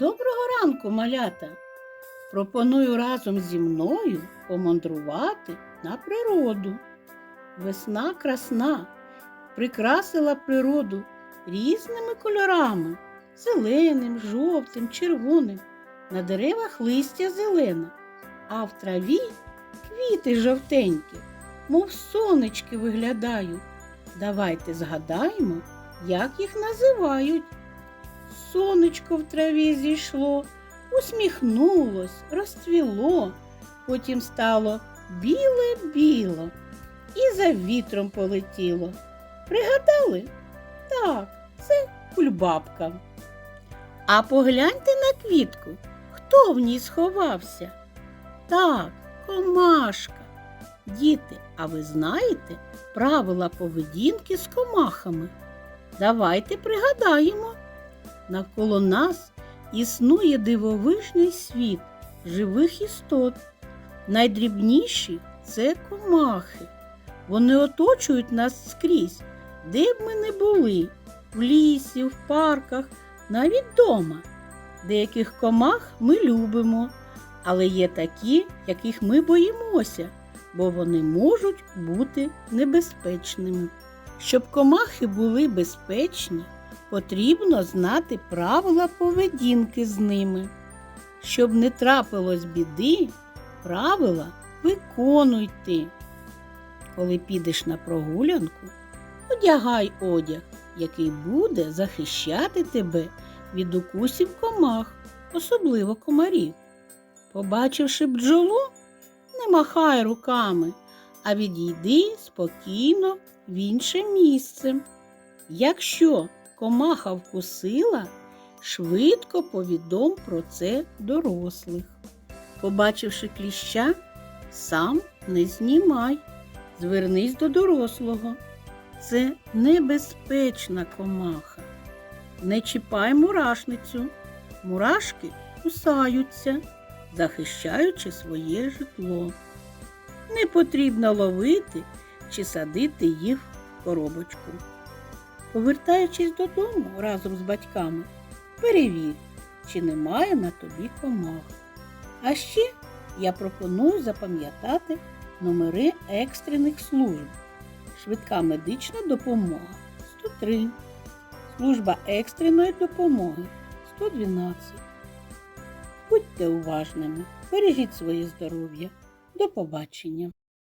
ранку, малята! Пропоную разом зі мною помандрувати на природу. Весна красна, прикрасила природу різними кольорами зеленим, жовтим, червоним. На деревах листя зелене, а в траві квіти жовтенькі, мов сонечки виглядають. Давайте згадаємо, як їх називають. Сонечко в траві зійшло, усміхнулось, розцвіло, потім стало біле-біло і за вітром полетіло. Пригадали? Так, це кульбабка. А погляньте на квітку, хто в ній сховався? Так, комашка. Діти, а ви знаєте правила поведінки з комахами? Давайте пригадаємо. Навколо нас існує дивовижний світ живих істот. Найдрібніші це комахи. Вони оточують нас скрізь, де б ми не були, в лісі, в парках, навіть вдома. Деяких комах ми любимо, але є такі, яких ми боїмося, бо вони можуть бути небезпечними. Щоб комахи були безпечні, потрібно знати правила поведінки з ними. Щоб не трапилось біди, правила виконуйте. Коли підеш на прогулянку, одягай одяг, який буде захищати тебе від укусів комах, особливо комарів. Побачивши бджолу, не махай руками, а відійди спокійно в інше місце. Якщо комаха вкусила, швидко повідом про це дорослих. Побачивши кліща, сам не знімай, звернись до дорослого. Це небезпечна комаха. Не чіпай мурашницю. Мурашки кусаються, захищаючи своє житло. Не потрібно ловити чи садити їх в коробочку. Повертаючись додому разом з батьками, перевір, чи немає на тобі комах. А ще я пропоную запам'ятати номери екстрених служб. Швидка медична допомога 103. Служба екстреної допомоги 112. Будьте уважними, бережіть своє здоров'я. До побачення!